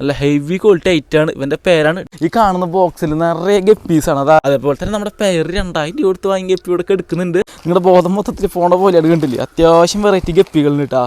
നല്ല heavy quality ഐറ്റാണ് ഇവന്റെ പേരാണ് ഈ കാണുന്ന ബോക്സിൽ നിറയെ ഗപ്പീസാണ് അത് അതേപോലെ തന്നെ നമ്മുടെ പേര് രണ്ടായിരം രൂപ കൊടുത്ത് വാങ്ങി ഗപ്പി ഇവിടെ എടുക്കുന്നുണ്ട്. നിങ്ങളുടെ ബോധം മൊത്തത്തിൽ പോണ പോലെയാണ് കണ്ടില്ലേ? അത്യാവശ്യം വെറൈറ്റി ഗപ്പികളുണ്ട് കേട്ടാ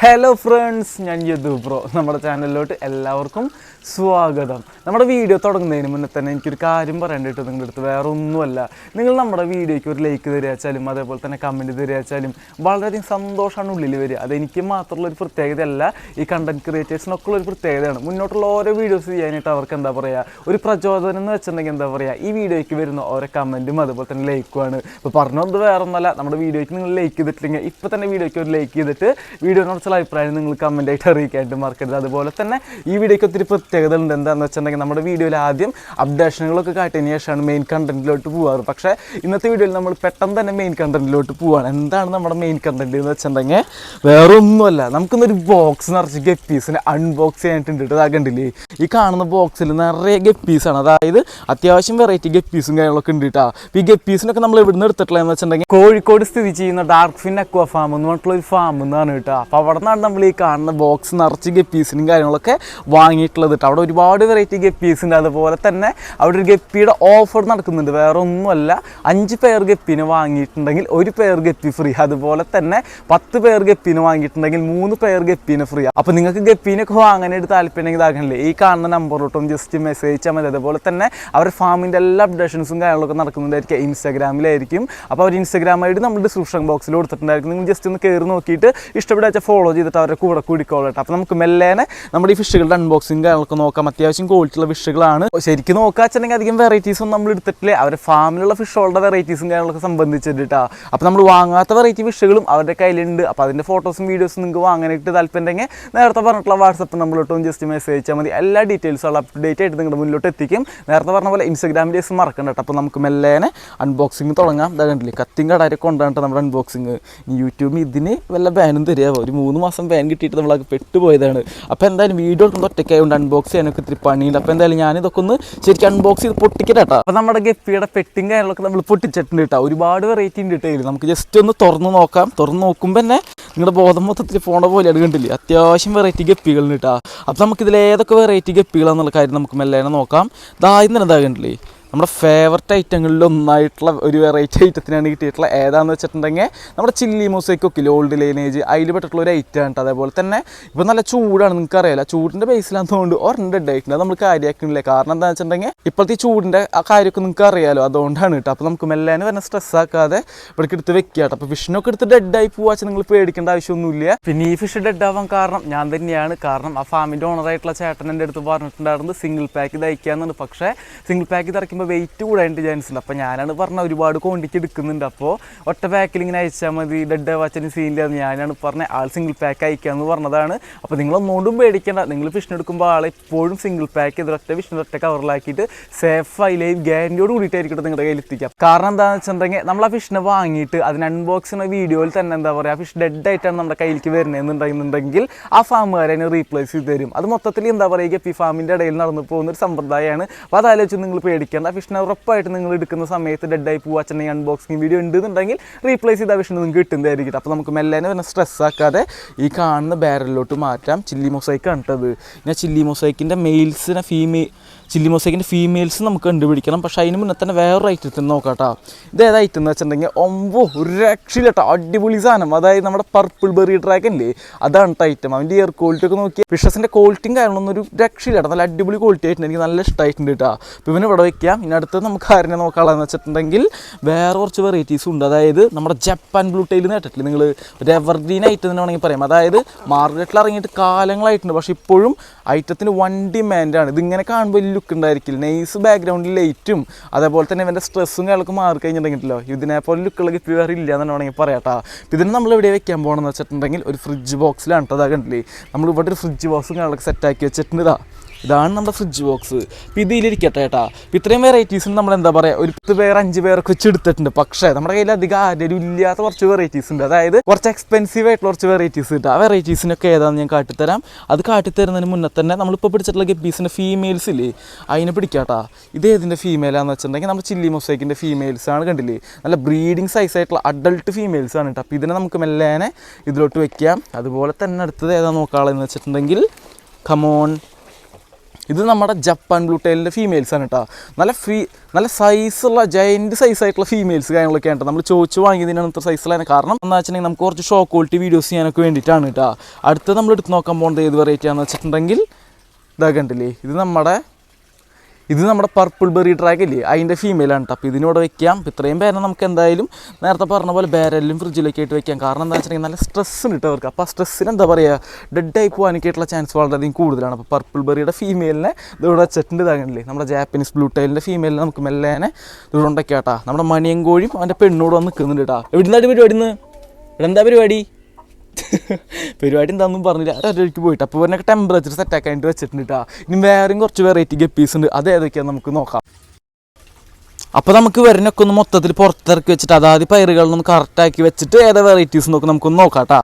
ഹലോ ഫ്രണ്ട്സ് ഞാൻ യദു ബ്രോ നമ്മുടെ ചാനലിലോട്ട് എല്ലാവർക്കും സ്വാഗതം. നമ്മുടെ വീഡിയോ തുടങ്ങുന്നതിന് മുന്നേ തന്നെ എനിക്കൊരു കാര്യം പറയേണ്ടിട്ട് നിങ്ങളുടെ അടുത്ത് വേറെ ഒന്നുമല്ല നിങ്ങൾ നമ്മുടെ വീഡിയോയ്ക്ക് ഒരു ലൈക്ക് തരികച്ചാലും അതേപോലെ തന്നെ കമന്റ് തരികച്ചാലും വളരെയധികം സന്തോഷമാണ് ഉള്ളിൽ വരിക. അതെനിക്ക് മാത്രമുള്ള ഒരു പ്രത്യേകതയല്ല ഈ കണ്ടന്റ് ക്രിയേറ്റേഴ്സിനൊക്കെ ഉള്ള ഒരു പ്രത്യേകതയാണ്. മുന്നോട്ടുള്ള ഓരോ വീഡിയോസ് ചെയ്യാനായിട്ട് അവർക്ക് എന്താ പറയുക ഒരു പ്രചോദനം എന്ന് വെച്ചിട്ടുണ്ടെങ്കിൽ എന്താ പറയുക ഈ വീഡിയോയ്ക്ക് വരുന്ന ഓരോ കമന്റും അതുപോലെ തന്നെ ലൈക്കുമാണ് ഇപ്പോൾ പറഞ്ഞത് വേറെ ഒന്നല്ല നമ്മുടെ വീഡിയോയ്ക്ക് നിങ്ങൾ ലൈക്ക് ചെയ്തിട്ടില്ലെങ്കിൽ ഇപ്പോൾ തന്നെ വീഡിയോയ്ക്ക് ഒരു ലൈക്ക് ചെയ്തിട്ട് വീഡിയോനെ കുറിച്ചുള്ള അഭിപ്രായം നിങ്ങൾ കമന്റ് ആയിട്ട് അറിയിക്കാനായിട്ട് മറക്കരുത്. അതുപോലെ തന്നെ ഈ വീഡിയോയ്ക്ക് ഒത്തിരി പ്രത്യേകത ഉണ്ട്. എന്താണെന്ന് വെച്ചിട്ടുണ്ടെങ്കിൽ നമ്മുടെ വീഡിയോയിൽ ആദ്യം അപ്ഡേഷനുകളൊക്കെ കാട്ടിയതിന് ശേഷമാണ് മെയിൻ കണ്ടന്റിലോട്ട് പോകാറ് പക്ഷേ ഇന്നത്തെ വീഡിയോയിൽ നമ്മൾ പെട്ടെന്ന് തന്നെ മെയിൻ കണ്ടന്റിലോട്ട് പോവാണ്. എന്താണ് നമ്മുടെ മെയിൻ കണ്ടന്റ് എന്ന് വെച്ചിട്ടുണ്ടെങ്കിൽ വേറെ ഒന്നുമല്ല നമുക്കിന്നൊരു ബോക്സ് നിറച്ച് ഗപ്പീസിനെ അൺബോക്സ് ചെയ്യാനായിട്ടുണ്ട് കേട്ടോ. കണ്ടില്ലേ? ഈ കാണുന്ന ബോക്സിൽ നിറയെ ഗപ്പീസാണ് അതായത് അത്യാവശ്യം വെറൈറ്റി ഗപ്പീസും കാര്യങ്ങളൊക്കെ ഉണ്ട് കേട്ടോ. ഈ ഗപ്പീസിനൊക്കെ നമ്മൾ ഇവിടുന്ന് എടുത്തിട്ടുള്ളതെന്ന് വെച്ചിട്ടുണ്ടെങ്കിൽ കോഴിക്കോട് സ്ഥിതി ചെയ്യുന്ന ഡാർക്ക് ഫിൻ അക്വ ഫാം എന്ന് പറഞ്ഞിട്ടുള്ള ഒരു ഫാം എന്നാണ് കേട്ടോ. അപ്പോൾ അവിടെ നിന്നാണ് നമ്മൾ ഈ കാണുന്ന ബോക്സ് നിറച്ച് ഗപ്പീസിനും കാര്യങ്ങളൊക്കെ വാങ്ങിയിട്ടുള്ളത് കേട്ടോ അവിടെ ഒരുപാട് വെറൈറ്റി ഗപ്പീസ് ഉണ്ട്. അതുപോലെ തന്നെ അവിടെ ഒരു ഗപ്പിയുടെ ഓഫർ നടക്കുന്നുണ്ട്. വേറെ ഒന്നുമല്ല അഞ്ച് പേർ ഗപ്പിന് വാങ്ങിയിട്ടുണ്ടെങ്കിൽ ഒരു പേർ ഗപ്പി ഫ്രീ അതുപോലെ തന്നെ പത്ത് പേർ ഗപ്പിന് വാങ്ങിയിട്ടുണ്ടെങ്കിൽ മൂന്ന് പേർ ഗപ്പിന് ഫ്രീ അപ്പോൾ നിങ്ങൾക്ക് ഗപ്പീനൊക്കെ വാങ്ങാനായിട്ട് താല്പര്യമെങ്കിൽ ഇതാക്കണില്ലേ. ഈ കാണുന്ന നമ്പറിലോട്ടും ജസ്റ്റ് മെസ്സേജ് അയച്ചാൽ മതി. അതുപോലെ തന്നെ അവരുടെ ഫാമിന്റെ എല്ലാ അപ്ഡേഷൻസും കാര്യങ്ങളൊക്കെ നടക്കുന്നുണ്ടായിരിക്കും. ഇൻസ്റ്റാഗ്രാമിലായിരിക്കും. അപ്പോൾ അവർ ഇൻസ്റ്റാഗ്രാമായിട്ട് നമ്മൾ ഡിസ്ക്രിപ്ഷൻ ബോക്സിൽ കൊടുത്തിട്ടുണ്ടായിരിക്കും. നിങ്ങൾ ജസ്റ്റ് ഒന്ന് കയറി നോക്കിയിട്ട് ഇഷ്ടപ്പെട്ടാച്ച ഫോളോ ചെയ്തിട്ട് അവരുടെ കൂടെ കൂടിക്കോളട്ടെ. അപ്പോൾ നമുക്ക് മെല്ലേനെ നമ്മുടെ ഈ ഫിഷുകളുടെ അൺബോക്സിങ് കാര്യങ്ങളൊക്കെ നോക്കാം. അത്യാവശ്യം ക്വാളിറ്റിയുള്ള ഫിഷുകളാണ്. ശരിക്കും നോക്കാച്ചുണ്ടെങ്കിൽ അധികം വെറൈറ്റീസ് ഒന്നും നമ്മൾ എടുത്തിട്ടില്ലേ. അവരുടെ ഫാമിലുള്ള ഫിഷുകളുടെ വെറൈറ്റീസും കാര്യങ്ങളൊക്കെ സംബന്ധിച്ചിട്ടാ. അപ്പോൾ നമ്മൾ വാങ്ങാത്ത വെറൈറ്റി ഫിഷുകളും അവരുടെ കയ്യിലുണ്ട്. അപ്പോൾ അതിന്റെ ഫോട്ടോസും വീഡിയോസും നിങ്ങൾക്ക് വാങ്ങാനായിട്ട് താല്പര്യമുണ്ടെങ്കിൽ നേരത്തെ പറഞ്ഞിട്ടുള്ള വാട്സപ്പ് നമ്മളോട്ടും ജസ്റ്റ് മെസ്സേജ് അയച്ചാൽ മതി. എല്ലാ ഡീറ്റെയിൽസ് ഉള്ള അപ്ഡേറ്റ് ഡേറ്റ് ആയിട്ട് നിങ്ങളുടെ മുന്നിലോട്ട് എത്തിക്കും. നേരത്തെ പറഞ്ഞ പോലെ ഇൻസ്റ്റാഗ്രാം ഡേസ് മറക്കണ്ട കേട്ടോ. അപ്പോൾ നമുക്ക് മെല്ലേനെ അൺബോക്സിങ് തുടങ്ങാം. ഇതാ കണ്ടില്ലേ കത്തിയും കടാരൊക്കെ കൊണ്ടാണ് നമ്മുടെ അൺബോക്സിങ് യൂട്യൂബിൽ ഇതിന് വല്ല ബാനും തരിക ഒരു മൂന്ന് മാസം ബാൻ കിട്ടിയിട്ട് നമ്മളത് പെട്ടുപോയതാണ്. അപ്പോൾ എന്തായാലും വീഡിയോ എടുക്കുന്നത് ഒറ്റയ്ക്കായതുകൊണ്ട് അൺബോക്സ് ചെയ്യാനൊക്കെ ഇത്തിരി പണിയുണ്ട്. അപ്പോൾ എന്തായാലും ഞാനിതൊക്കെ ഒന്ന് ശരിക്കും അൺബോക്സ് ചെയ്ത് പൊട്ടിക്കട്ടെ കേട്ടോ അപ്പോൾ നമ്മുടെ ഗപ്പിയുടെ പെട്ടിങ് കാര്യങ്ങളൊക്കെ നമ്മൾ പൊട്ടിച്ചിട്ടുണ്ട് കേട്ടോ ഒരുപാട് വെറൈറ്റി ഉണ്ട് കേട്ടോ നമുക്ക് ജസ്റ്റ് ഒന്ന് തുറന്ന് നോക്കാം. തുറന്ന് നോക്കുമ്പോൾ തന്നെ നിങ്ങളുടെ ബോധം മൊത്തത്തിൽ പോണ പോലെ കണ്ടില്ലേ? അത്യാവശ്യം വെറൈറ്റി ഗപ്പികളുണ്ട് കേട്ടോ അപ്പോൾ നമുക്കിതിൽ ഏതൊക്കെ വെറൈറ്റി ഗപ്പികളാണെന്നുള്ള കാര്യം നമുക്ക് മെല്ലേനെ നോക്കാം. ദാ ഇന്ന് എന്താ കണ്ടില്ലേ? നമ്മുടെ ഫേവററ്റ് ഐറ്റങ്ങളിൽ ഒന്നായിട്ടുള്ള ഒരു വെറൈറ്റി ഐറ്റത്തിനാണ് കിട്ടിയിട്ടുള്ള ഏതാണെന്ന് വെച്ചിട്ടുണ്ടെങ്കിൽ നമ്മുടെ ചില്ലി മൊസൈക്കൊക്കെ ഓൾഡ് ലൈനേജ് അതിൽ പെട്ടിട്ടുള്ള ഒരു ഐറ്റം ആണ് അതേപോലെ തന്നെ ഇപ്പോൾ നല്ല ചൂടാണ് നിങ്ങൾക്ക് അറിയാലോ ചൂടിന്റെ ബേസിലാണെന്നുകൊണ്ട് ഒരെണ്ണം അത് നമ്മൾ കാര്യമാക്കുന്നില്ല കാരണം എന്താണെന്ന് വെച്ചിട്ടുണ്ടെങ്കിൽ ഇപ്പോഴത്തെ ഈ ചൂടിന്റെ ആ കാര്യമൊക്കെ നിങ്ങൾക്ക് അറിയാലോ അതുകൊണ്ടാണ് കേട്ടോ അപ്പോൾ നമുക്ക് മെല്ലേനെ വരെ സ്ട്രെസ് ആക്കാതെ ഇവിടേക്ക് എടുത്ത് വെക്കുക കേട്ടോ അപ്പോൾ ഫിഷിനൊക്കെ എടുത്ത് ഡെഡായി പോവാച്ച് നിങ്ങൾ പേടിക്കേണ്ട ആവശ്യമൊന്നുമില്ല. പിന്നെ ഈ ഫിഷ് ഡെഡ് ആവാൻ കാരണം ഞാൻ തന്നെയാണ്. കാരണം ആ ഫാമിന്റെ ഓണറായിട്ടുള്ള ചേട്ടൻ എന്റെ അടുത്ത് പറഞ്ഞിട്ടുണ്ടായിരുന്നത് സിംഗിൾ പാക്ക് ഇത് അയക്കാന്നുണ്ട് പക്ഷേ സിംഗിൾ പാക്ക് ഇത് ഇറക്കുമ്പോൾ വെയിറ്റ് കൂടാനായിട്ട് ചാൻസ് ഉണ്ട്. അപ്പോൾ ഞാനാണ് പറഞ്ഞത് ഒരുപാട് ക്വാണ്ടിറ്റി എടുക്കുന്നുണ്ട്. അപ്പോൾ ഒറ്റ പാക്കിൽ ഇങ്ങനെ അയച്ചാൽ മതി. ഡെഡ് വാച്ചന് സീനില്ല ഞാനാണ് പറഞ്ഞത് ആൾ സിംഗിൾ പാക്ക് അയക്കാമെന്ന് പറഞ്ഞതാണ്. അപ്പോൾ നിങ്ങൾ ഒന്നുകൊണ്ടും പേടിക്കേണ്ട. നിങ്ങൾ ഫിഷിന് എടുക്കുമ്പോൾ ആളെ എപ്പോഴും സിംഗിൾ പാക്ക് ചെയ്ത് ഒറ്റ ഫിഷിന് ഒറ്റ കവറിലാക്കിയിട്ട് സേഫായി ലൈവ് ഗ്യാരന്റിയോട് കൂടിയിട്ടായിരിക്കും നിങ്ങളുടെ കയ്യിൽ എത്തിക്കാം. കാരണം എന്താണെന്ന് വെച്ചിട്ടുണ്ടെങ്കിൽ നമ്മൾ ആ ഫിഷിനെ വാങ്ങിയിട്ട് അതിന് അൺബോക്സ് ചെയ്യുന്ന വീഡിയോയിൽ തന്നെ എന്താ പറയുക ഫിഷ് ഡെഡ് ആയിട്ടാണ് നമ്മുടെ കയ്യിലേക്ക് വരുന്നതെന്നുണ്ടെന്നുണ്ടെങ്കിൽ ആ ഫാമുകാരെ റീപ്ലേസ് ചെയ്ത് തരും. അത് മൊത്തത്തിൽ എന്താ പറയുക ഗപ്പി ഫാമിന്റെ ഇടയിൽ നടന്നു പോകുന്ന ഒരു സമ്പ്രദായമാണ് അപ്പോൾ അതാലോചിച്ച് നിങ്ങൾ പേടിക്കേണ്ട. ഫിഷിനെ ഉറപ്പായിട്ട് നിങ്ങൾ എടുക്കുന്ന സമയത്ത് ഡെഡായി ചെന്നൈ അൺബോക്സിങ് വീഡിയോ ഉണ്ടെന്നുണ്ടെങ്കിൽ റീപ്ലേസ് ചെയ്ത ഫിഷിന് നിങ്ങൾക്ക് കിട്ടുന്നതായിരിക്കും. അപ്പോൾ നമുക്ക് മെല്ലേനെ പിന്നെ സ്ട്രെസ് ആക്കാതെ ഈ കാണുന്ന ബാരലിലോട്ട് മാറ്റാം. ചില്ലി മൊസൈക്ക് കണ്ടത് ഞാൻ ചില്ലി മൊസൈക്കിന്റെ മെയിൽസിനെ ഫീമെയിൽ ചില്ലി മൊസൈക്കിന്റെ ഫീമെയിൽസ് നമുക്ക് കണ്ടുപിടിക്കണം. പക്ഷേ അതിന് മുന്നേ തന്നെ വേറൊരു ഐറ്റത്തിൽ നോക്കാം കേട്ടോ ഇത് ഏതാ ഐറ്റം എന്ന് വെച്ചിട്ടുണ്ടെങ്കിൽ ഒമ്പോ ഒരു രക്ഷയില്ല കേട്ടോ അടിപൊളി സാധനം. അതായത് നമ്മുടെ പർപ്പിൾ ബെറി ഡ്രാഗൻ ഇല്ലേ? അതാണ് ഐറ്റം അവന്റെ ഇയർ ക്വാളിറ്റി ഒക്കെ നോക്കി ഫിഷസിന്റെ ക്വാളിറ്റിയും കാരണമൊന്നും ഒരു രക്ഷയില്ല കേട്ടോ നല്ല അടിപൊളി ക്വാളിറ്റി ആയിട്ടുണ്ട്. എനിക്ക് നല്ല ഇഷ്ടമായിട്ടുണ്ട് കേട്ടോ അപ്പോൾ ഇവന് ഇവിടെ വയ്ക്കാം ഇനി അടുത്ത് നമുക്ക് ആരിനെ നോക്കാനുള്ളതെന്ന് വെച്ചിട്ടുണ്ടെങ്കിൽ വേറെ കുറച്ച് വെറൈറ്റീസും ഉണ്ട്. അതായത് നമ്മുടെ ജപ്പാൻ ബ്ലൂ ടൈൽ നേട്ടിട്ടില്ല നിങ്ങൾ ഒരു എവർഗ്രീൻ ഐറ്റം എന്ന് വേണമെങ്കിൽ പറയാം. അതായത് മാർക്കറ്റിൽ ഇറങ്ങിയിട്ട് കാലങ്ങളായിട്ടുണ്ട്. പക്ഷേ ഇപ്പോഴും ഐറ്റത്തിന് വൺ ഡിമാൻഡാണ് ഇതിങ്ങനെ കാണുമ്പോൾ വലിയ ലുക്ക് ഉണ്ടായിരിക്കില്ല. നൈസ് ബാക്ക്ഗ്രൗണ്ടിൽ ലൈറ്റും അതേപോലെ തന്നെ ഇവന്റെ സ്ട്രെസ്സും കാര്യങ്ങളൊക്കെ മാറി കഴിഞ്ഞിട്ടുണ്ടെങ്കിലോ? ഇതിനെപ്പോലെ ലുക്കുള്ള ഗിഫ്റ്റ് വേറെ ഇല്ല എന്ന് വേണമെങ്കിൽ പറയാട്ടാ ഇതിന് നമ്മൾ ഇവിടെ വെക്കാൻ പോകണമെന്ന് വെച്ചിട്ടുണ്ടെങ്കിൽ ഒരു ഫ്രിഡ്ജ് ബോക്സിലാണ് കേട്ടോ അതാ കണ്ടില്ലേ? നമ്മൾ ഇവിടെ ഒരു ഫ്രിഡ്ജ് ബോക്സും കാര്യങ്ങളൊക്കെ സെറ്റാക്കി വെച്ചിട്ടുണ്ട് ഇതാ ഇതാണ് നമ്മുടെ ഫ്രിഡ്ജ് ബോക്സ് ഇപ്പം ഇതിലിരിക്കട്ടെ കേട്ടാ. ഇപ്പം ഇത്രയും വെറൈറ്റീസിന് നമ്മൾ എന്താ പറയുക ഒരു പത്ത് പേർ അഞ്ച് പേർക്ക് വെച്ച് എടുത്തിട്ടുണ്ട്. പക്ഷേ നമ്മുടെ കയ്യിൽ അധികം ആരും ഇല്ലാത്ത കുറച്ച് വെറൈറ്റീസ് ഉണ്ട്. അതായത് കുറച്ച് എക്സ്പെൻസീവ് ആയിട്ടുള്ള കുറച്ച് വെറൈറ്റീസ് ഉണ്ട്. ആ വെറൈറ്റീസിനൊക്കെ ഏതാണെന്ന് ഞാൻ കാട്ടിത്തരാം. അത് കാട്ടിത്തരുന്നതിന് മുന്നേ തന്നെ നമ്മളിപ്പോൾ പിടിച്ചിട്ടുള്ള ഗപ്പീസിന്റെ ഫീമെയിൽസ് ഇല്ലേ? അതിനെ പിടിക്കാട്ടാ. ഇത് ഏതിന്റെ ഫീമെയിലാണെന്ന് വെച്ചിട്ടുണ്ടെങ്കിൽ നമ്മൾ ചില്ലി മൊസൈക്കിന്റെ ഫീമെയിൽസ് ആണ് കണ്ടില്ലേ? നല്ല ബ്രീഡിങ് സൈസ് ആയിട്ടുള്ള അഡൾട്ട് ഫീമെയിൽസ് ആണ് കേട്ടോ. അപ്പോൾ ഇതിനെ നമുക്ക് മെല്ലേനെ ഇതിലോട്ട് വെക്കാം. അതുപോലെ തന്നെ അടുത്തത് ഏതാ നോക്കാളെന്ന് വെച്ചിട്ടുണ്ടെങ്കിൽ കമോൺ ഇത് നമ്മുടെ ജപ്പാൻ ബ്ലൂ ടൈലിന്റെ ഫീമെയിൽസ് ആണ് കേട്ടോ നല്ല ഫീ നല്ല സൈസുള്ള ജയന്റ് സൈസ് ആയിട്ടുള്ള ഫീമെയിൽസ് കാര്യങ്ങളൊക്കെ ആണ് നമ്മൾ ചോദിച്ച് വാങ്ങിയതിനാണ് ഇത്ര സൈസിലാണ് കാരണം എന്താ വെച്ചിട്ടുണ്ടെങ്കിൽ നമുക്ക് കുറച്ച് ഷോ ക്വാളിറ്റി വീഡിയോസ് ചെയ്യാനൊക്കെ വേണ്ടിയിട്ടാണ് കേട്ടോ അടുത്ത് നമ്മൾ എടുത്ത് നോക്കാൻ പോകുന്നത് ഏത് വെറൈറ്റി ആണെന്ന് വെച്ചിട്ടുണ്ടെങ്കിൽ ഇതാ കണ്ടില്ലേ? ഇത് നമ്മുടെ ഇത് നമ്മുടെ പർപ്പിൾ ബെറി ഡ്രാഗ് ഇല്ലേ? അതിന്റെ ഫീമെയിലാണ് കേട്ടോ അപ്പോൾ ഇതിനോട് വെക്കാം. അപ്പോൾ ഇത്രയും പേരെ നമുക്ക് എന്തായാലും നേരത്തെ പറഞ്ഞ പോലെ ബാരലിലും ഫ്രിഡ്ജിലൊക്കെ ആയിട്ട് വെക്കാം. കാരണം എന്താ വെച്ചിട്ടുണ്ടെങ്കിൽ നല്ല സ്ട്രെസ് ഉണ്ട് കേട്ടോ അവർക്ക്. അപ്പോൾ ആ സ്ട്രെസ്സിന് എന്താ പറയുക ഡെഡ് ആയി പോകാനൊക്കെ ആയിട്ടുള്ള ചാൻസ് വളരെയധികം കൂടുതലാണ്. അപ്പോൾ പർപ്പിൾ ബെറിയുടെ ഫീമെയിലിനെ ഇതോടെ വെച്ചിട്ടുണ്ട് ഇതാകണില്ലേ നമ്മുടെ ജാപ്പനീസ് ബ്ലൂ ടൈലിന്റെ ഫീമെയിലിനെ നമുക്ക് മെല്ലേനെ ഇതുകൊണ്ടൊക്കെ കേട്ടാ നമ്മുടെ മണിയൻ കോഴിയും അവന്റെ പെണ്ണോട് നിൽക്കുന്നുണ്ട് കേട്ടോ എവിടുന്നാണ് പരിപാടി ഇന്ന്? ഇവിടെ എന്താ പരിപാടി? പരിപാടി എന്താണെന്നും പറഞ്ഞില്ല. ഒരൊരിക്ക് പോയിട്ട്. അപ്പോൾ ഇവരൊക്കെ ടെമ്പറേച്ചർ സെറ്റാക്കാനായിട്ട് വെച്ചിട്ടുണ്ട് കേട്ടോ ഇനി വേറെയും കുറച്ച് വെറൈറ്റി ഗപ്പീസ് ഉണ്ട്. അത് ഏതൊക്കെയാണെന്ന് നമുക്ക് നോക്കാം. അപ്പോൾ നമുക്ക് വരുന്നൊക്കെ ഒന്ന് മൊത്തത്തിൽ പുറത്തിറക്കി വെച്ചിട്ട് അതായത് പയറുകളൊന്നും കറക്റ്റാക്കി വെച്ചിട്ട് ഏതാ വെറൈറ്റീസ് നോക്കി നമുക്കൊന്ന് നോക്കാം കേട്ടോ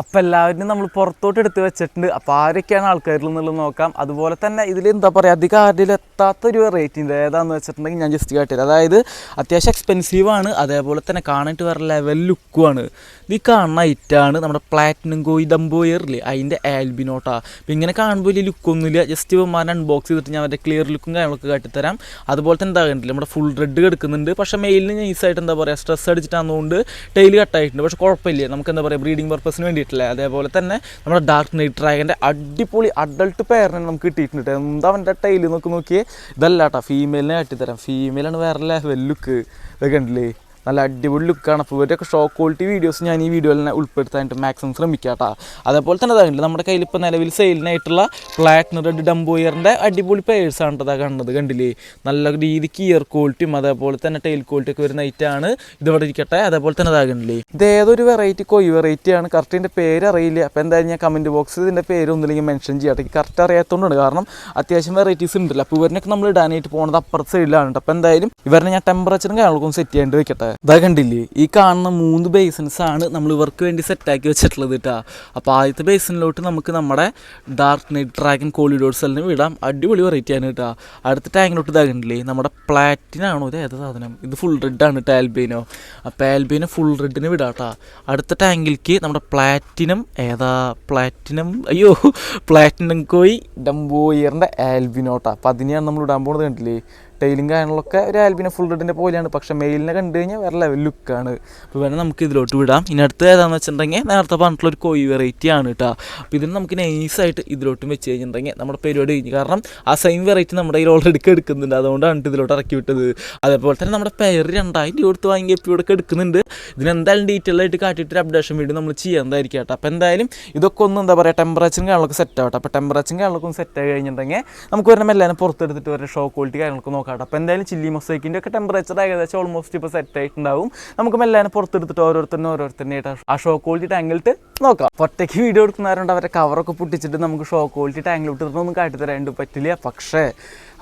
അപ്പോൾ എല്ലാവരും നമ്മൾ പുറത്തോട്ട് എടുത്ത് വെച്ചിട്ടുണ്ട്. അപ്പോൾ ആരൊക്കെയാണ് ആൾക്കാരിൽ എന്നുള്ളത് നോക്കാം. അതുപോലെ തന്നെ ഇതിൽ എന്താ പറയുക അധികം ആരുടെ എത്താത്ത ഒരു വെറൈറ്റി ഉണ്ട് ഏതാണെന്ന് വെച്ചിട്ടുണ്ടെങ്കിൽ ഞാൻ ജസ്റ്റ് കാട്ടിയത് അതായത് അത്യാവശ്യം എക്സ്പെൻസീവ് ആണ്. അതേപോലെ തന്നെ കാണിട്ട് വേറെ ലെവൽ ലുക്കുമാണ് ഇത് കാണുന്ന ഐറ്റാണ് നമ്മുടെ പ്ലാറ്റിനം കോയി ദംബോയറില്ലേ അതിന്റെ ആൽബിനോട്ടാ അപ്പോൾ ഇങ്ങനെ കാണുമ്പോൾ വലിയ ലുക്കൊന്നുമില്ല ജസ്റ്റ് വിമാനം അൺബോക്സ് ചെയ്തിട്ട് ഞാൻ അവരുടെ ക്ലിയർ ലുക്കും കാര്യങ്ങളൊക്കെ കാട്ടിത്തരാം. അതുപോലെ തന്നെ എന്താ കണ്ടില്ല നമ്മുടെ ഫുൾ റെഡ് കിടക്കുന്നുണ്ട്. പക്ഷേ മെയിലിന് നൈസായിട്ട് എന്താ പറയുക സ്ട്രെസ് അടിച്ചിട്ടാകുന്നതുകൊണ്ട് ടെയിൽ കട്ടായിട്ടുണ്ട് പക്ഷേ കുഴപ്പമില്ല. നമുക്ക് എന്താ പറയുക ബ്രീഡിംഗ് പർപ്പസിന് വേണ്ടിയിട്ടില്ല അതേപോലെ തന്നെ നമ്മുടെ ഡാർക്ക് നൈറ്റ് ഡ്രാഗന്റെ അടിപൊളി അഡൾട്ട് പേരിനെ നമുക്ക് കിട്ടിയിട്ടുണ്ട്. എന്താ അവന്റെ ടൈൽ നോക്കി നോക്കിയേ. ഇതല്ല കേട്ടോ ഫീമെയിലിനെ കാട്ടിത്തരാം. ഫീമെയിലാണ് വേറെ ലെവൽ ലുക്ക് ഇതൊക്കെ ഉണ്ടല്ലേ നല്ല അടിപൊളി ലുക്കാണ്. അപ്പോൾ ഇവരുടെയൊക്കെ ഷോ ക്വാളിറ്റി വീഡിയോസ് ഞാൻ ഈ വീഡിയോയിൽ തന്നെ ഉൾപ്പെടുത്താനായിട്ട് മാക്സിമം ശ്രമിക്കാം കേട്ടോ അതേപോലെ തന്നെ അതാണ് നമ്മുടെ കയ്യിൽ ഇപ്പോൾ നിലവിൽ സെയിലിനായിട്ടുള്ള പ്ലാറ്റിന് റെഡ് ഡംബോയറിന്റെ അടിപൊളി പേഴ്സാണ് കേട്ടോ കണ്ടത് കണ്ടില്ലേ? നല്ല രീതിക്ക് ഇയർ ക്വാളിറ്റിയും അതേപോലെ തന്നെ ടൈൽ ക്വാളിറ്റി ഒക്കെ വരുന്ന ഐറ്റാണ് ഇതിവിടെ ഇരിക്കട്ടെ. അതേപോലെ തന്നെ അതാകണ്ടില്ലേ ഇത് ഏതൊരു വെറൈറ്റി കൊയ് വെറൈറ്റി ആണ്. കറക്റ്റ് പേര് അറിയില്ല. അപ്പോൾ എന്തായാലും ഞാൻ കമന്റ് ബോക്സിൽ ഇതിന്റെ പേര് ഒന്നില്ലെങ്കിൽ മെൻഷൻ ചെയ്യട്ടെ കറക്റ്റ് അറിയാത്തതുകൊണ്ടാണ് കാരണം അത്യാവശ്യം വെറൈറ്റീസ് ഉണ്ടല്ലോ. അപ്പോൾ ഇവരിനൊക്കെ നമ്മൾ ഇടാനായിട്ട് പോകുന്നത് അപ്പുറത്ത് സൈഡിലാണ് അപ്പോൾ എന്തായാലും ഇവരെ ഞാൻ ടെമ്പറേച്ചറും കാര്യങ്ങളൊക്കെ സെറ്റ് ചെയ്യേണ്ടി വെക്കട്ടെ. ഇതാ കണ്ടില്ലേ ഈ കാണുന്ന മൂന്ന് ബേസിൻസ് ആണ് നമ്മൾ ഇവർക്ക് വേണ്ടി സെറ്റാക്കി വെച്ചിട്ടുള്ളത് കേട്ടോ അപ്പോൾ ആദ്യത്തെ ബേസിനിലോട്ട് നമുക്ക് നമ്മുടെ ഡാർക്ക് നൈറ്റ് ഡ്രാഗൺ കോളിഡോർസ് എല്ലാം വിടാം. അടിപൊളി വെറൈറ്റി ആണ് കേട്ടോ അടുത്ത ടാങ്കിലോട്ട് ഇതാ കണ്ടില്ലേ നമ്മുടെ പ്ലാറ്റിനാണോ ഇത് ഏത് സാധനം? ഇത് ഫുൾ റെഡ് ആണ് കേട്ടോ ആൽബീനോ. അപ്പോൾ ആൽബീനെ ഫുൾ റെഡിന് വിടാം കേട്ടോ അടുത്ത ടാങ്കിലേക്ക് നമ്മുടെ പ്ലാറ്റിനം ഏതാ? പ്ലാറ്റിനം അയ്യോ പ്ലാറ്റിനം കോയി ഡംബോയറിന്റെ ആൽബിനോട്ടാ അപ്പോൾ അതിനെയാണ് നമ്മൾ ഇടാൻ പോകുന്നത് കണ്ടില്ലേ? ടൈലും കാര്യങ്ങളൊക്കെ ഒരു ആൽബിനെ ഫുൾ റെഡിന്റെ പോലെയാണ്. പക്ഷെ മെയിലിനെ കണ്ടു കഴിഞ്ഞാൽ വേറെ ലെവൽ ലുക്കാണ് അപ്പോൾ വേണേൽ നമുക്ക് ഇതിലോട്ട് വിടാം. ഇനി അടുത്ത് ഏതാണെന്ന് വെച്ചിട്ടുണ്ടെങ്കിൽ നേരത്തെ പറഞ്ഞിട്ടുള്ള ഒരു കോയി വെറൈറ്റി ആണ് കേട്ടോ അപ്പോൾ ഇതിന് നമുക്ക് നൈസായിട്ട് ഇതിലോട്ടും വെച്ച് കഴിഞ്ഞിട്ടുണ്ടെങ്കിൽ നമ്മുടെ പരിപാടി കഴിഞ്ഞു. കാരണം ആ സെയിം വെറൈറ്റി നമ്മുടെ കയ്യിൽ ഓൾറെഡി എടുക്കുന്നുണ്ട്. അതുകൊണ്ടാണ് ഇതിലോട്ട് ഇറക്കി വിട്ടത്. അതേപോലെ തന്നെ നമ്മുടെ പേര് രണ്ടായിരം രൂപ കൊടുത്ത് വാങ്ങി ഇവിടെ എടുക്കുന്നുണ്ട്. ഇതിനെന്തായാലും ഡീറ്റെയിൽ ആയിട്ട് കാട്ടിയിട്ട് ഒരു അപ്ഡേഷൻ വീഡിയോ നമ്മൾ ചെയ്യാതായിരിക്കും കേട്ടോ അപ്പോൾ എന്തായാലും ഇതൊക്കെ ഒന്ന് എന്താ പറയുക ടെമ്പറേച്ചറും കാര്യങ്ങളൊക്കെ സെറ്റ് ആവട്ടെ. അപ്പോൾ ടെമ്പറേച്ചറും കാര്യങ്ങളൊക്കെ ഒന്ന് സെറ്റ് ആയി കഴിഞ്ഞിട്ടുണ്ടെങ്കിൽ നമുക്ക് വരുന്ന എല്ലാവരും പുറത്തെടുത്തിട്ട് വരെ ഷോ ക്വാളിറ്റി കാര്യങ്ങളൊക്കെ നോക്കാം. കേട്ടോ അപ്പോൾ എന്തായാലും ചില്ലി മൊസൈക്കിന്റെ ഒക്കെ ടെമ്പറേച്ചർ ഏകദേശം ഓൾമോസ്റ്റ് ഇപ്പോൾ സെറ്റ് ആയിട്ടുണ്ടാവും. നമുക്ക് മെല്ലാനും പുറത്തെടുത്തിട്ട് ഓരോരുത്തരും ഓരോരുത്തരുടെ ആ ഷോ ക്വാളിറ്റി ടാങ്കിലിട്ട് നോക്കാം. ഒറ്റയ്ക്ക് വീഡിയോ എടുക്കുന്നവരുണ്ട് അവരെ കവറൊക്കെ പൊട്ടിച്ചിട്ട് നമുക്ക് ഷോ ക്വാളിറ്റി ടാങ്കിലിട്ടിട്ടൊന്നും കാട്ടിത്തരാണ്ട് പറ്റില്ല. പക്ഷേ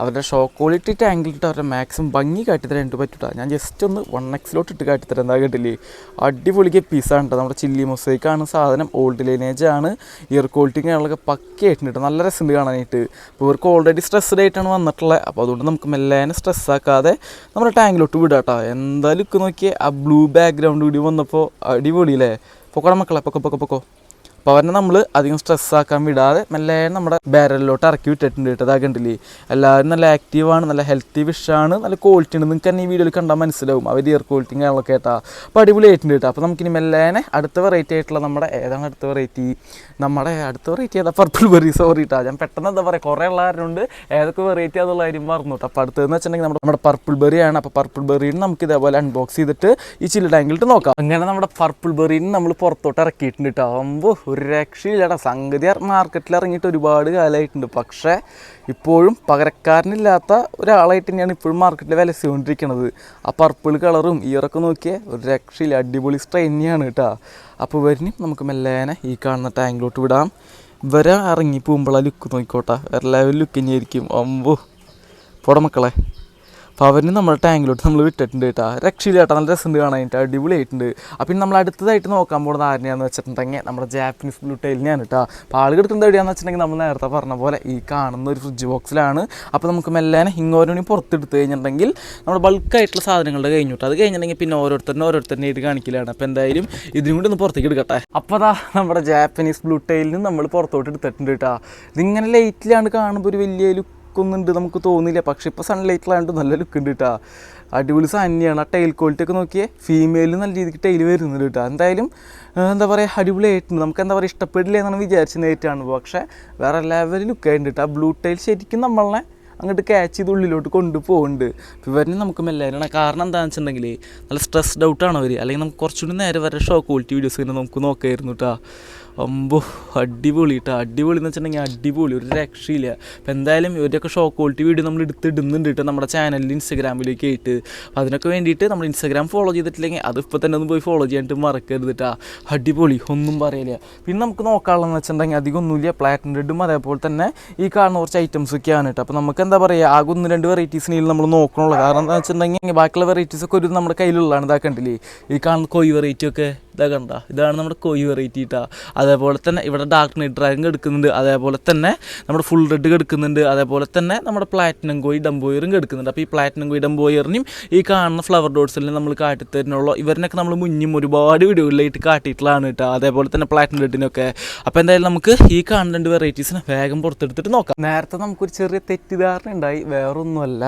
അവരുടെ ഷോ ക്വാളിറ്റി ടാങ്കിലിട്ട് അവരുടെ മാക്സിമം ഭംഗി കാട്ടിത്തരാൻ എനിക്ക് പറ്റൂട്ടാ. ഞാൻ ജസ്റ്റ് ഒന്ന് വൺ എക്സിലോട്ട് ഇട്ട് കാട്ടിത്തരാം. എന്താ കേട്ടില്ലേ അടിപൊളിക്ക് പീസാണ് കേട്ടോ നമ്മുടെ ചില്ലി മൊസൈക്കാണ് സാധനം. ഓൾഡ് ലൈനേജ് ആണ്. ഇയർ ക്വാളിറ്റി കാര്യങ്ങളൊക്കെ പക്കയായിട്ടുണ്ട് നല്ല രസമുണ്ട് കാണാനായിട്ട്. അപ്പോൾ ഇവർക്ക് ഓൾറെഡി സ്ട്രെസ്ഡ് ആയിട്ടാണ് വന്നിട്ടുള്ളത്. അപ്പോൾ അതുകൊണ്ട് നമുക്ക് മെല്ലേനെ സ്ട്രെസ് ആക്കാതെ നമ്മുടെ ടാങ്കിലോട്ട് വിടാം കേട്ടോ. എന്താ ലുക്ക് നോക്കിയേ? ആ ബ്ലൂ ബാക്ക്ഗ്രൗണ്ട് കൂടി വന്നപ്പോൾ അടിപൊളി അല്ലേ പൊക്കോടെ മക്കളെ. പൊക്കോ പൊക്കോ പൊക്കോ. അപ്പോൾ അവരെ നമ്മൾ അധികം സ്ട്രെസ് ആക്കാൻ വിടാതെ മെല്ലെ നമ്മുടെ ബാരലിലോട്ട് ഇറക്കി വിട്ടിട്ടുണ്ട് കേട്ടോ. അതാ കണ്ടില്ലേ? എല്ലാവരും നല്ല ആക്റ്റീവാണ് നല്ല ഹെൽത്തി ഫിഷാണ് നല്ല ക്വാളിറ്റി ഉണ്ട്. നിങ്ങൾക്ക് തന്നെ ഈ വീഡിയോയിൽ കണ്ടാൽ മനസ്സിലാവും. അവർ ഇയർ ക്വാളിറ്റിയും കാര്യങ്ങളൊക്കെ കേട്ടോ. അപ്പോൾ അടിപൊളിയായിട്ടുണ്ട് കേട്ടോ. അപ്പോൾ നമുക്കിനി മെല്ലേനെ അടുത്ത വെറൈറ്റി ആയിട്ടുള്ള നമ്മുടെ ഏതാണ് അടുത്ത വെറൈറ്റി നമ്മുടെ അടുത്ത വെറൈറ്റി ഏതാ? പർപ്പിൾ ബെറി സോറി കേട്ടോ ഞാൻ പെട്ടെന്ന് എന്താ പറയുക കുറേ ഉള്ളവരുണ്ട് ഏതൊക്കെ വെറൈറ്റി അതുള്ള കാര്യം മറന്നു കേട്ടോ. അപ്പോൾ അടുത്തതെന്ന് വെച്ചിട്ടുണ്ടെങ്കിൽ നമ്മുടെ നമ്മുടെ പർപ്പിൾ ബെറിയാണ് അപ്പോൾ പർപ്പിൾ ബെറിയും നമുക്ക് ഇതേപോലെ അൺബോക്സ് ചെയ്തിട്ട് ഈ ചില്ല് നോക്കാം. അങ്ങനെ നമ്മുടെ പർപ്പിൾ ബെറിയിൽ നമ്മൾ പുറത്തോട്ട് ഇറക്കിയിട്ടുണ്ട് കേട്ടോ. അമ്പോ ഒരു രക്ഷയില്ലടാ. സംഗതി മാർക്കറ്റിൽ ഇറങ്ങിയിട്ട് ഒരുപാട് കാലമായിട്ടുണ്ട് പക്ഷേ ഇപ്പോഴും പകരക്കാരനില്ലാത്ത ഒരാളായിട്ട് തന്നെയാണ് ഇപ്പോഴും മാർക്കറ്റിൽ വിലസിക്കൊണ്ടിരിക്കുന്നത് ആ പർപ്പിൾ കളറും ഇയറൊക്കെ നോക്കിയാൽ ഒരു രക്ഷയില്ല. അടിപൊളി സ്ട്രെയിൻ തന്നെയാണ് കേട്ടോ. അപ്പോൾ വരുന്ന നമുക്ക് മെല്ലേനെ ഈ കാണുന്ന ടാങ്കിലോട്ട് വിടാം. ഇവരെ ഇറങ്ങി പോകുമ്പോൾ ആ ലുക്ക് നോക്കിക്കോട്ടെ. എല്ലാവരും ലുക്ക് തന്നെയായിരിക്കും. അമ്പോ പോടെ മക്കളെ. അവന് നമ്മുടെ ടാങ്കിലോട്ട് നമ്മൾ വിട്ടിട്ടുണ്ട് കേട്ടോ രക്ഷയില്ല കേട്ടോ നല്ല രസമുണ്ട് കാണാനായിട്ട്. അടിപൊളിയായിട്ടുണ്ട്. അപ്പം നമ്മൾ അടുത്തതായിട്ട് നോക്കാൻ പോകുന്നത് ആരെയാണെന്ന് വെച്ചിട്ടുണ്ടെങ്കിൽ നമ്മുടെ ജാപ്പനീസ് ബ്ലൂ ടൈലിനെയാണ് കേട്ടോ അപ്പോൾ ആൾ കിടക്കുന്നത് എവിടെയാണെന്ന് വെച്ചിട്ടുണ്ടെങ്കിൽ നമ്മൾ നേരത്തെ പറഞ്ഞ പോലെ ഈ കാണുന്ന ഒരു ഫ്രിഡ്ജ് ബോക്സിലാണ് അപ്പോൾ നമുക്ക് മെല്ലേനെ ഇങ്ങോരോണി പുറത്തെടുത്ത് കഴിഞ്ഞിട്ടുണ്ടെങ്കിൽ നമ്മുടെ ബൾക്കായിട്ടുള്ള സാധനങ്ങളുടെ കഴിഞ്ഞിട്ട് അത് കഴിഞ്ഞിട്ടുണ്ടെങ്കിൽ പിന്നെ ഓരോരുത്തരും ഓരോരുത്തരുടെ ഇത് കാണിക്കലാണ്. അപ്പോൾ എന്തായാലും ഇതിനും കൂടി ഒന്ന് പുറത്തേക്ക് എടുക്കട്ടെ. അപ്പോൾ അതാ നമ്മുടെ ജാപ്പനീസ് ബ്ലൂ ടൈലിന് നമ്മൾ പുറത്തോട്ട് എടുത്തിട്ടുണ്ട് കേട്ടോ ഇതിങ്ങനെ ലൈറ്റിലാണ് കാണുമ്പോൾ ഒരു വലിയ ലുക്ക് ഒന്നുണ്ട് നമുക്ക് തോന്നില്ല. പക്ഷെ ഇപ്പോൾ സൺലൈറ്റിലാണ്ട് നല്ല ലുക്ക് ഉണ്ട് കേട്ടോ അടിപൊളി സാന്നിയാണ്. ആ ടൈൽ ക്വാളിറ്റി ഒക്കെ നോക്കിയേ ഫീമെയിലും നല്ല രീതിക്ക് ടൈൽ വരുന്നുണ്ട് കേട്ടോ എന്തായാലും എന്താ പറയുക അടിപൊളിയായിട്ടുണ്ട്. നമുക്ക് എന്താ പറയുക ഇഷ്ടപ്പെടില്ല എന്നാണ് വിചാരിച്ച നേരിട്ടാണ്. പക്ഷേ വേറെ ലെവൽ ലുക്കായിട്ടുണ്ട് കേട്ടോ ആ ബ്ലൂ ടൈൽ ശരിക്കും നമ്മളെ അങ്ങോട്ട് ക്യാച്ച് ചെയ്ത് ഉള്ളിലോട്ട് കൊണ്ടുപോകുന്നുണ്ട് ഇവരിനെ നമുക്ക് മെല്ലാനാണ് കാരണം എന്താണെന്ന് വെച്ചിട്ടുണ്ടെങ്കിൽ നല്ല സ്ട്രെസ്ഡ് ഔട്ടാണ് അവർ അല്ലെങ്കിൽ നമുക്ക് കുറച്ചുകൂടി നേരെ വരെ ഷോ ക്വാളിറ്റി വീഡിയോസ് ഇങ്ങനെ നമുക്ക് നോക്കായിരുന്നു കേട്ടോ അമ്പോ അടിപൊളി കേട്ടോ അടിപൊളി എന്ന് വെച്ചിട്ടുണ്ടെങ്കിൽ അടിപൊളി. ഒരു രക്ഷയില്ല. അപ്പം എന്തായാലും ഇവരുടെയൊക്കെ ഷോ ക്വാളിറ്റി വീഡിയോ നമ്മൾ എടുത്തിടുന്നുണ്ട് കേട്ടോ നമ്മുടെ ചാനലിൽ ഇൻസ്റ്റാഗ്രാമിലേക്ക് ആയിട്ട്. അപ്പോൾ അതിനൊക്കെ വേണ്ടിയിട്ട് നമ്മൾ ഇൻസ്റ്റാഗ്രാം ഫോളോ ചെയ്തിട്ടില്ലെങ്കിൽ അത് ഇപ്പോൾ തന്നെ ഒന്ന് പോയി ഫോളോ ചെയ്യാനായിട്ട് മറക്കരുത് കേട്ടോ അടിപൊളി. ഒന്നും പറയില്ല. പിന്നെ നമുക്ക് നോക്കാനുള്ളതെന്ന് വെച്ചിട്ടുണ്ടെങ്കിൽ അധികം ഒന്നുമില്ല. പ്ലാറ്റിൻ റെഡും അതേപോലെ തന്നെ ഈ കാണുന്ന കുറച്ച് ഐറ്റംസ് ഒക്കെയാണ് കേട്ടോ അപ്പോൾ നമുക്ക് എന്താ പറയുക ആകെ ഒന്ന് രണ്ട് വെറൈറ്റീസിനെയും നമ്മൾ നോക്കണുള്ളൂ. കാരണം എന്താ വെച്ചിട്ടുണ്ടെങ്കിൽ ബാക്കിയുള്ള വെറൈറ്റീസ് ഒക്കെ ഒരു നമ്മുടെ കയ്യിലുള്ളതാണ്. ഇതാക്കണ്ടില്ലേ ഈ കാണുന്ന കൊയ് വെറൈറ്റി ഒക്കെ ഇതാ കണ്ട? ഇതാണ് നമ്മുടെ കൊയ് വെറൈറ്റി ഇട്ടാ അതേപോലെ തന്നെ ഇവിടെ ഡാർക്ക് നൈറ്റ് ഡ്രാഗൺ എടുക്കുന്നുണ്ട് അതേപോലെ തന്നെ നമ്മുടെ ഫുൾ റെഡ് എടുക്കുന്നുണ്ട് അതേപോലെ തന്നെ നമ്മുടെ പ്ലാറ്റിനം കോയി ഡംബോയറും എടുക്കുന്നുണ്ട് അപ്പോൾ ഈ പ്ലാറ്റിനം കോയി ഡംബോയറിനെയും ഈ കാണുന്ന ഫ്ലവർ ഡോട്ട്സിൽ നമ്മൾ കാട്ടിത്തരുന്നുള്ള ഇവരിനൊക്കെ നമ്മൾ മുന്നും ഒരുപാട് വീഡിയോകളിലായിട്ട് കാട്ടിയിട്ടുള്ളതാണ് കേട്ടോ. അതേപോലെ തന്നെ പ്ലാറ്റിനം റെഡിനൊക്കെ അപ്പോൾ എന്തായാലും നമുക്ക് ഈ കാണുന്ന രണ്ട് വെറൈറ്റീസിനെ വേഗം പുറത്തെടുത്തിട്ട് നോക്കാം. നേരത്തെ നമുക്കൊരു ചെറിയ തെറ്റിദ്ധാരണ ഉണ്ടായി. വേറൊന്നുമല്ല.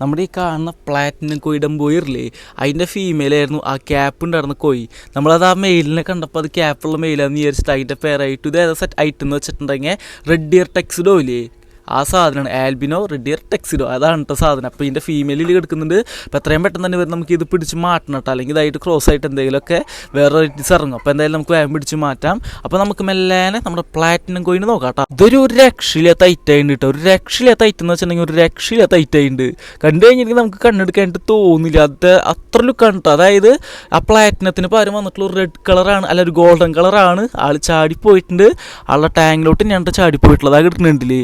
നമ്മുടെ ഈ കാണുന്ന പ്ലാറ്റിനം കോയി ഡംബോയറില്ലേ അതിന്റെ ഫീമെയിലായിരുന്നു ആ ക്യാപ്പ് ഉണ്ടായിരുന്ന കോയി നമ്മളത് ആ മെയിലിനെ കണ്ടപ്പോൾ അത് ക്യാപ്പുള്ള മെയിലാണെന്ന് വിചാരിച്ചിട്ട് അതിന്റെ പേരായിട്ട് ഇത് ഏതാ സെറ്റ് ഐറ്റം എന്ന് വെച്ചിട്ടുണ്ടെങ്കിൽ റെഡ് ഇയർ ടെക്സിഡോ ഇല്ലേ ആ സാധനമാണ് ആൽബിനോ റെഡിയർ ടെക്സിഡോ. അതാണ് സാധനം. അപ്പോൾ ഇതിന്റെ ഫീമെയിലിൽ കിടക്കുന്നുണ്ട് അപ്പോൾ എത്രയും പെട്ടെന്ന് തന്നെ വരും നമുക്ക് ഇത് പിടിച്ച് മാറ്റണം കേട്ടോ അല്ലെങ്കിൽ ഇതായിട്ട് ക്രോസ് ആയിട്ട് എന്തെങ്കിലുമൊക്കെ വേറെ വെറൈറ്റീസ് ഇറങ്ങും. അപ്പോൾ എന്തായാലും നമുക്ക് വേഗം പിടിച്ച് മാറ്റാം. അപ്പോൾ നമുക്ക് മെല്ലേനെ നമ്മുടെ പ്ലാറ്റിനം കോയിന് നോക്കാം കേട്ടോ ഇതൊരു ഒരു രക്ഷയിലെ തൈറ്റായിട്ട് കേട്ടോ ഒരു രക്ഷയിലെ തൈറ്റെന്ന് വെച്ചിട്ടുണ്ടെങ്കിൽ ഒരു രക്ഷയിലെ ഐറ്റായിട്ടുണ്ട് കണ്ടു കഴിഞ്ഞിട്ടുണ്ടെങ്കിൽ നമുക്ക് കണ്ണെടുക്കാനായിട്ട് തോന്നില്ല. അത് അത്ര ലുക്കാണ് കേട്ടോ അതായത് ആ പ്ലാറ്റിനത്തിന് പകരം വന്നിട്ടുള്ള ഒരു റെഡ് കളറാണ് അല്ല ഒരു ഗോൾഡൻ കളറാണ് ആൾ ചാടിപ്പോയിട്ടുണ്ട്. ആളുടെ ടാങ്കിലോട്ട് ഞാൻ ചാടിപ്പോയിട്ടുള്ളത്. അത് കിടക്കുന്നുണ്ടല്ലേ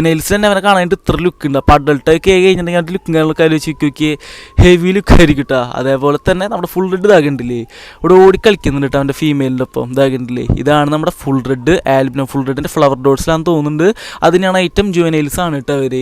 ജൂനൈൽസ് തന്നെ അവനെ കാണാനായിട്ട് ഇത്ര ലുക്ക് ഉണ്ട്. അപ്പോൾ അഡൾട്ട് ഒക്കെ ആയി കഴിഞ്ഞിട്ടുണ്ടെങ്കിൽ അതിന്റെ ലുക്കും കാര്യങ്ങളൊക്കെ ആലോചിച്ച് നോക്കി ഹെവി ലുക്ക് ആയിരിക്കും കേട്ടോ അതേപോലെ തന്നെ നമ്മുടെ ഫുൾ റെഡ് ഇതാകണ്ടില്ലേ ഇവിടെ ഓടി കളിക്കുന്നുണ്ട് കേട്ടോ അവന്റെ ഫീമെയിലിന്റെ ഒപ്പം. ഇതാകണ്ടില്ലേ ഇതാണ് നമ്മുടെ ഫുൾ റെഡ് ആൽബിനോ ഫുൾ റെഡിന്റെ ഫ്ലവർ ഡോട്ട്സിലാണെന്ന് തോന്നുന്നുണ്ട്. അതിനാണ് ഐറ്റം ജുവനൈൽസ് ആണ് കേട്ടോ അവർ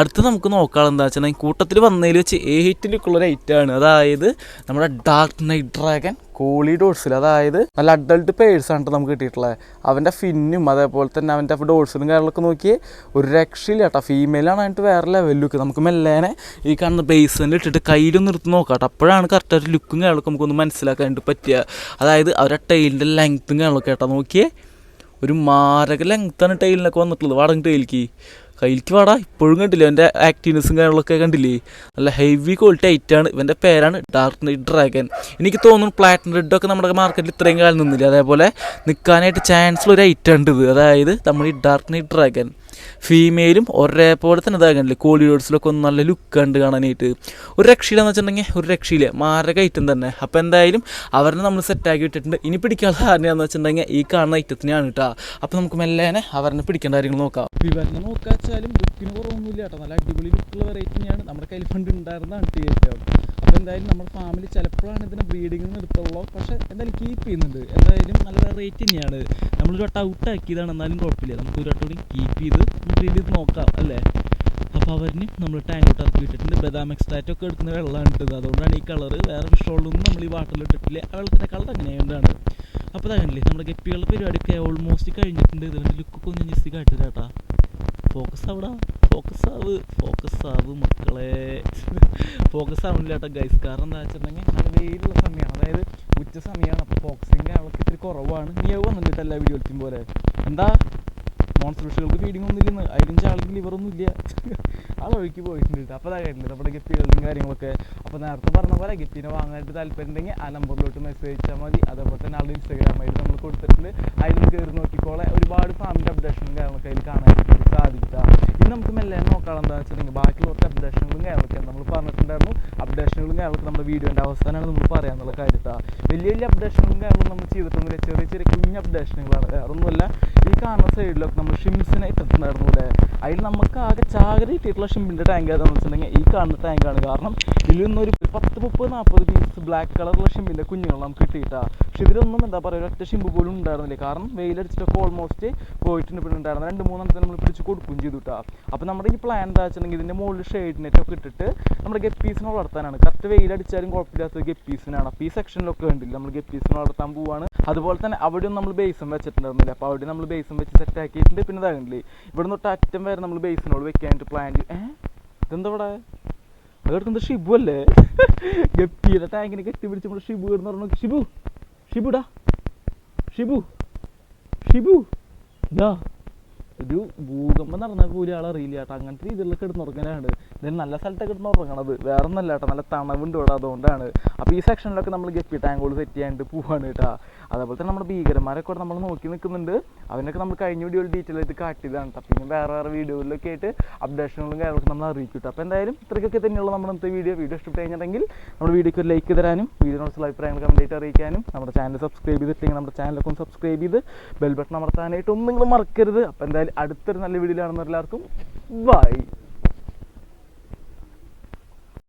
അടുത്ത് നമുക്ക് നോക്കാം എന്താ വെച്ചാൽ കൂട്ടത്തിൽ വന്നതിൽ വെച്ച് ഏറ്റവും ലുക്കുള്ള ഒരു ഐറ്റമാണ് അതായത് നമ്മുടെ ഡാർക്ക് നൈറ്റ് ഡ്രാഗൻ കോളി ഡോട്ട്സിൽ അതായത് നല്ല അഡൾട്ട് പേഴ്സ് ആണ് നമുക്ക് കിട്ടിയിട്ടുള്ളത് അവന്റെ ഫിന്നും അതേപോലെ തന്നെ അവന്റെ ഡോട്ട്സിലും കാര്യങ്ങളൊക്കെ നോക്കി ഒരു രക്ഷയില്ല കേട്ടോ ഫീമെയിലാണ് ആയിട്ട് വേറെ ലെവൽ ലുക്ക് നമുക്ക് മെല്ലേനെ ഈ കാണുന്ന ബേസിൽ ഇട്ടിട്ട് കയ്യിലൊന്ന് നിർത്തി നോക്കാം കേട്ടോ അപ്പോഴാണ് കറക്റ്റായിട്ട് ലുക്കും കാര്യങ്ങളൊക്കെ നമുക്കൊന്ന് മനസ്സിലാക്കാനായിട്ട് പറ്റുക. അതായത് അവരുടെ ടൈലിന്റെ ലെങ്ത്തും കാര്യങ്ങളൊക്കെ കേട്ടോ നോക്കിയേ ഒരു മാരക ലെങ്ത്താണ് ടൈലിനൊക്കെ വന്നിട്ടുള്ളത്. വാടക ടൈലിക്ക് കയ്യിലേക്ക് വാടാ. ഇപ്പോഴും കണ്ടില്ലേ എന്റെ ആക്റ്റീവ്നെസ്സും കാര്യങ്ങളൊക്കെ കണ്ടില്ലേ? നല്ല ഹെവി ക്വാളിറ്റി ഐറ്റാണ് ഇവന്റെ പേരാണ് ഡാർക്ക് നൈറ്റ് ഡ്രാഗൻ എനിക്ക് തോന്നുന്നു പ്ലാറ്റിനം റെഡൊക്കെ നമ്മുടെ മാർക്കറ്റിൽ ഇത്രയും കാലം നിന്നില്ല? അതേപോലെ നിൽക്കാനായിട്ട് ചാൻസുള്ള ഒരു ഉണ്ട് ഇത്. അതായത് നമ്മൾ ഈ ഡാർക്ക് നൈറ്റ് ഡ്രാഗൻ ഫീമെയിലും ഒരേപോലെ തന്നെ ഇതാകണ്ടില്ലേ കോളിവുഡ്സിലൊക്കെ ഒന്ന് നല്ല ലുക്ക് ഉണ്ട് കാണാനായിട്ട്. ഒരു രക്ഷയില്ലെന്ന് വെച്ചിട്ടുണ്ടെങ്കിൽ ഒരു രക്ഷയില്ല മാരക ഐറ്റം തന്നെ. അപ്പോൾ എന്തായാലും അവരെ നമ്മൾ സെറ്റാക്കി ഇട്ടിട്ടുണ്ട്. ഇനി പിടിക്കാനുള്ള ആരെയാണെന്ന് വെച്ചിട്ടുണ്ടെങ്കിൽ ഈ കാണുന്ന ഐറ്റത്തിനെയാണ് കേട്ടോ അപ്പോൾ നമുക്ക് മെല്ലേനെ അവരെ പിടിക്കേണ്ട കാര്യങ്ങൾ നോക്കാം. വിവരണം നോക്കാച്ചാലും ബുക്കിന് കുറവൊന്നുമില്ല കേട്ടോ നല്ല അടിപൊളി ലുക്കുള്ള വെറൈറ്റിയാണ് നമ്മുടെ കയ്യിൽ ഫണ്ട് ഉണ്ടായിരുന്നതാണ് ടി ഏറ്റവും അപ്പോൾ എന്തായാലും നമ്മുടെ ഫാമിലി ചിലപ്പോഴാണ് ഇതിനെ ബ്രീഡിങ്ങിൽ നിന്ന് എടുത്തുള്ളൂ. പക്ഷേ എന്തായാലും കീപ്പ് ചെയ്യുന്നുണ്ട്. എന്തായാലും നല്ല റേറ്റ് തന്നെയാണ്. നമ്മളൊരു വട്ടം ഔട്ട് ആക്കിയതാണ്. എന്നാലും കുഴപ്പമില്ല. നമുക്ക് ഒരു വട്ടം കൂടി കീപ്പ് ചെയ്ത് ബ്രീഡ് ചെയ്ത് നോക്കാം അല്ലേ? അപ്പോൾ അവരിന് നമ്മൾ ടാങ്ക് ഇറക്കി വിട്ടിട്ടുണ്ട്. ബദാം എക്സ്ട്രാറ്റ് ഒക്കെ എടുക്കുന്ന വെള്ളമാണ് ഇട്ടത് അതുകൊണ്ടാണ് ഈ കളർ വേറെ വിഷമുള്ളൊന്നും നമ്മൾ ഈ വാട്ടറിൽ ഇട്ടിട്ടില്ല. ആ വെള്ളത്തിന്റെ കളർ അങ്ങനെയുണ്ടാണ് അപ്പോൾ അതങ്ങനല്ലേ നമ്മുടെ ഗപ്പികളുടെ പരിപാടിയൊക്കെ ഓൾമോസ്റ്റ് കഴിഞ്ഞിട്ടുണ്ട്. ഇതിന്റെ ലുക്കൊക്കെ ഒന്ന് ജസ്റ്റ് കാട്ടില്ല കേട്ടാ ഫോക്കസ് ആവടാ ഫോക്കസ് ആവ് ഫോക്കസ് ആവ് മക്കളെ. ഫോക്കസ് ആവുന്നില്ല കേട്ടോ ഗൈസ് കാരണം എന്താ വെച്ചിട്ടുണ്ടെങ്കിൽ നല്ല വെയിലുള്ള സമയമാണ് അതായത് ഉച്ച സമയമാണ്. അപ്പോൾ ഫോക്കസിങ് അവൾക്ക് ഇത്തിരി കുറവാണ്. നീ അത് വന്നിട്ട് എല്ലാ വീഡിയോയിലും പോലെ. എന്താ? മോൺസ്റ്റർ ഫീഡിങ് ഒന്നും ഇല്ലെന്ന്. അതിലും ചാളിക്ക് ലിവറൊന്നും ഇല്ല. ആളൊഴുക്കി പോയിട്ടുണ്ട്. കേട്ടോ അപ്പോൾ അതായത് നമ്മുടെ ഗപ്പികളും കാര്യങ്ങളൊക്കെ. അപ്പോൾ നേരത്തെ പറഞ്ഞ പോലെ ഗപ്പിനെ വാങ്ങാനായിട്ട് താല്പര്യം ഉണ്ടെങ്കിൽ ആ നമ്പറിലോട്ട് മെസ്സേജ് അയച്ചാൽ മതി. അതേപോലെ തന്നെ ആളുടെ ഇൻസ്റ്റാഗ്രാം ആയിട്ട് നമ്മൾ കൊടുത്തിട്ടുണ്ട്. അതിൽ കയറി നോക്കിക്കോളെ. ഒരുപാട് ഫാമിലി അപ്ഡേഷനും കാര്യങ്ങളൊക്കെ അതിൽ കാണാനായിട്ട് സാധിക്കുക ഇനി നമുക്ക് മെല്ലെ നോക്കാം എന്താണെന്ന് വെച്ചിട്ടുണ്ടെങ്കിൽ ബാക്കിയുള്ളവർക്ക് അപ്ഡേഷനുകളും കാര്യങ്ങളൊക്കെ നമ്മൾ പറഞ്ഞിട്ടുണ്ടായിരുന്നു. അപ്ഡേഷനുകളും കാര്യങ്ങളൊക്കെ നമ്മുടെ വീഡിയോന്റെ അവസാനമാണ് നമ്മൾ പറയാന്നുള്ള കാര്യത്താണ് വലിയ വലിയ അപ്ഡേഷനുകളും കാര്യങ്ങളും നമ്മൾ ചെയ്തിട്ടൊന്നുമില്ല ചെറിയ ചെറിയ കുഞ്ഞ് അപ്ഡേഷനുകളാണ് വേറെ ഒന്നുമല്ല ഈ കാണുന്ന സൈഡിലൊക്കെ നമ്മൾ ഷിംസിനെ ഇട്ടിട്ടുണ്ടായിരുന്നു അല്ലേ? അതിൽ നമുക്ക് ആകെ ചാകര കിട്ടിയിട്ടുള്ള ഷിമ്പിന്റെ ടാങ്ക് ഏതാണെന്ന് വെച്ചിട്ടുണ്ടെങ്കിൽ ഈ കാണുന്ന ടാങ്കാണ് കാരണം ഇതിൽ നിന്നൊരു പത്ത് മുപ്പത് നാൽപ്പത് പീസ് ബ്ലാക്ക് കളറുള്ള ഷിമ്പിന്റെ കുഞ്ഞുങ്ങൾ നമുക്ക് കിട്ടിയിട്ടാ. പക്ഷെ ഇതിലൊന്നും എന്താ പറയുക ഒറ്റ ഷിമ്പ് പോലും ഉണ്ടായിരുന്നില്ല. കാരണം വെയിലടിച്ചിട്ടൊക്കെ ഓൾമോസ്റ്റ് പോയിട്ടുണ്ട്. പിന്നെ ഉണ്ടായിരുന്നു രണ്ട് മൂന്നെണ്ണത്തിന് നമ്മൾ പിടിച്ച് കൊടുക്കുകയും ചെയ്തു കേട്ടോ അപ്പോൾ നമ്മുടെ ഈ പ്ലാൻ എന്താ വെച്ചിട്ടുണ്ടെങ്കിൽ ഇതിന്റെ മുകളിൽ ഷെയ്ഡ് നെറ്റൊക്കെ ഇട്ടിട്ട് നമ്മുടെ ഗപ്പീസിനെ വളർത്താനാണ്. കറക്റ്റ് വെയിലടിച്ചാലും കുഴപ്പമില്ലാത്തത് ഗപ്പീസിനാണ് അപ്പോൾ ഈ സെക്ഷനിലൊക്കെ ഉണ്ടല്ലോ നമ്മൾ ഗപ്പീസിനെ വളർത്താൻ പോവാണ്. അതുപോലെ തന്നെ അവിടെയും നമ്മൾ ബേസും വെച്ചിട്ടുണ്ടായിരുന്നില്ല. അപ്പോൾ അവിടെ നമ്മൾ ബേസും വെച്ച് സെറ്റ് ആക്കിയിട്ടുണ്ട്. പിന്നെ ഇതാകണ്ടില്ലേ ഇവിടെ നിന്ന് തൊട്ട് അറ്റം വരെ നമ്മൾ ബേസിനോട് വെക്കാനായിട്ട് പ്ലാൻ ഏഹ് ഇതെന്താ ഇവിടെ? കിടക്കുന്നത് ഷിബു അല്ലേ? ഗപ്പിയുടെ ടാങ്കിനെ പിടിച്ച നമ്മുടെ ഷിബു എന്ന് പറഞ്ഞു ഷിബു ഷിബുടാ ഷിബു ഷിബു ഇതാ. ഒരു ഭൂകമ്പം നടന്ന പോലും അറിയില്ല. കേട്ടോ. അങ്ങനത്തെ രീതിയിലുള്ള കിടന്നുറങ്ങലാണ്. ഇതിന് നല്ല സ്ഥലത്തൊക്കെ കിടന്നുറങ്ങണത്. വേറെ ഒന്നല്ല കേട്ടോ. നല്ല തണവുണ്ട് ഇവിടെ അതുകൊണ്ടാണ്. അപ്പോൾ ഈ സെക്ഷനിലൊക്കെ നമ്മൾ ഗപ്പി ടാങ്കോൾ സെറ്റ് ചെയ്യാണ്ട് പോവാണ് കേട്ടോ. അതേപോലെ തന്നെ നമ്മുടെ ഭീകരന്മാരൊക്കെ ഇവിടെ നമ്മൾ നോക്കി നിൽക്കുന്നുണ്ട്. അവനൊക്കെ നമ്മൾ കഴിഞ്ഞ വീഡിയോയിൽ ഡീറ്റെയിൽ ആയിട്ട് കാട്ടിയതാണ് കേട്ടോ. പിന്നെ വേറെ വേറെ വീഡിയോകളിലൊക്കെ ആയിട്ട് അപ്ഡേഷനുകളും കാര്യങ്ങളൊക്കെ നമ്മൾ അറിയിക്കും കേട്ടോ. അപ്പോൾ എന്തായാലും ഇത്രയ്ക്കൊക്കെ തന്നെയുള്ള നമ്മുടെ ഇന്നത്തെ വീഡിയോ വീഡിയോ ഇഷ്ടപ്പെട്ട് കഴിഞ്ഞിട്ടുണ്ടെങ്കിൽ നമ്മുടെ വീഡിയോക്ക് ഒരു ലൈക്ക് തരാനും വീഡിയോനോട് അഭിപ്രായങ്ങൾ കമന്റ് അറിയിക്കാനും നമ്മുടെ ചാനൽ സബ്സ്ക്രൈബ് ചെയ്തിട്ടില്ലെങ്കിൽ നമ്മുടെ ചാനലൊക്കെ ഒന്ന് സബ്സ്ക്രൈബ് ചെയ്ത് ബെൽ ബട്ടൺ അമർത്താനായിട്ട് ഒന്നും നിങ്ങൾ മറക്കരുത്. അപ്പോൾ എന്തായാലും അടുത്തൊരു നല്ല വീഡിയോയിലാണെന്ന് എല്ലാവർക്കും ബൈ.